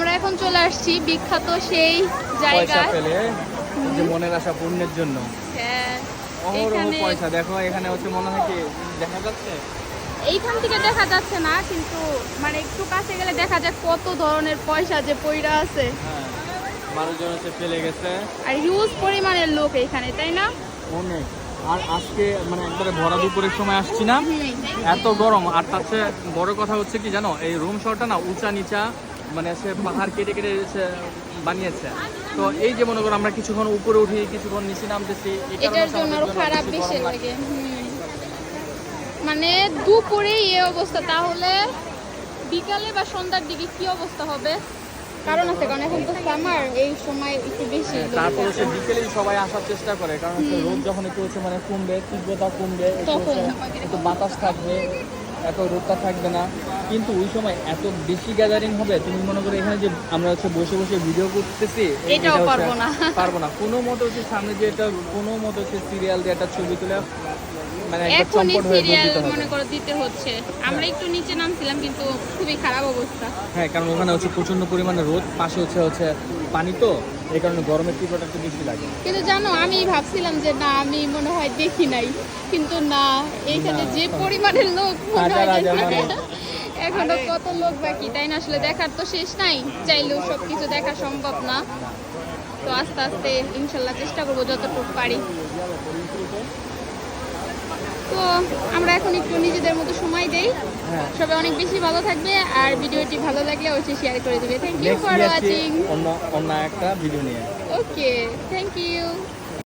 আমরা এখন চলে আসছি বিখ্যাত সেই পেলে যে মনের আশা পূর্ণের জন্য। হ্যাঁ, পয়সা দেখো এখানে হচ্ছে মনে হয় কি দেখা যাচ্ছে? এইখান থেকে দেখা যাচ্ছে না কিন্তু মানে একটু কাছে গেলে দেখা যায় কত ধরনের পয়সা যে পইরা আছে। হ্যাঁ মানুষজন হচ্ছে ফেলে গেছে। আর হিউজ পরিমাণের লোক এখানে তাই না? অনেক। আর আজকে মানে একবারে ভরা দুপুরের সময় আসছি না। এত গরম। আর তার চেয়ে বড় কথা হচ্ছে কি জানো এই রুম শহরটা না উঁচা নিচা মানে সে পাহাড় কেটে কেটে সে বানিয়েছে। তো এই যে মনে করো আমরা কিছুক্ষণ উপরে উঠি কিছুক্ষণ নিচে নামতেছি এটার জন্য আরও খারাপ বেশি লাগে। মানে দুপুরেই এই অবস্থা তাহলে বিকালে বা সন্ধ্যার দিকে কি অবস্থা হবে? কারণ আছে কারণ এখন তো সামার এই সময় একটু বেশি হ্যাঁ, তারপর হচ্ছে। বিকেলেই সবাই আসার চেষ্টা করে কারণ রোদ যখন একটু হচ্ছে মানে কমবে তীব্রতা কমবে তখন। একটু বাতাস থাকবে। এত রোদটা থাকবে না। কিন্তু ওই সময় এত বেশি গ্যাদারিং হবে তুমি মনে করো এখানে যে আমরা হচ্ছে বসে বসে ভিডিও করতেছি এটাও পারব না। পারব না। কোনো মতো হচ্ছে সামনে যে এটা কোনো মতো হচ্ছে সিরিয়াল দিয়ে একটা ছবি তুলে মানে এখনই সিরিয়াল মনে করো দিতে হচ্ছে। আমরা একটু নিচে নামছিলাম কিন্তু খুবই খারাপ অবস্থা। হ্যাঁ কারণ ওখানে হচ্ছে প্রচণ্ড পরিমাণে রোদ পাশে হচ্ছে হচ্ছে পানি তো। এই কারণে গরমের তীব্রতা একটু বেশি লাগে। কিন্তু জানো আমি ভাবছিলাম যে না আমি মনে হয় দেখি নাই। কিন্তু না এইখানে যে পরিমাণের লোক হয়। এখনও কত লোক বাকি তাই না? আসলে দেখার তো শেষ নাই। চাইলেও সবকিছু দেখা সম্ভব না। তো আস্তে আস্তে ইনশাল্লাহ চেষ্টা করব যতটুকু পারি। তো আমরা এখন একটু নিজেদের মতো সময় হ্যাঁ সবাই অনেক বেশি ভালো থাকবে আর ভিডিওটি ভালো লাগলে অবশ্যই শেয়ার করে দিবে। থ্যাংক ইউ ফর ওয়াচিং অন্য অন্য একটা ভিডিও নিয়ে। Okay thank you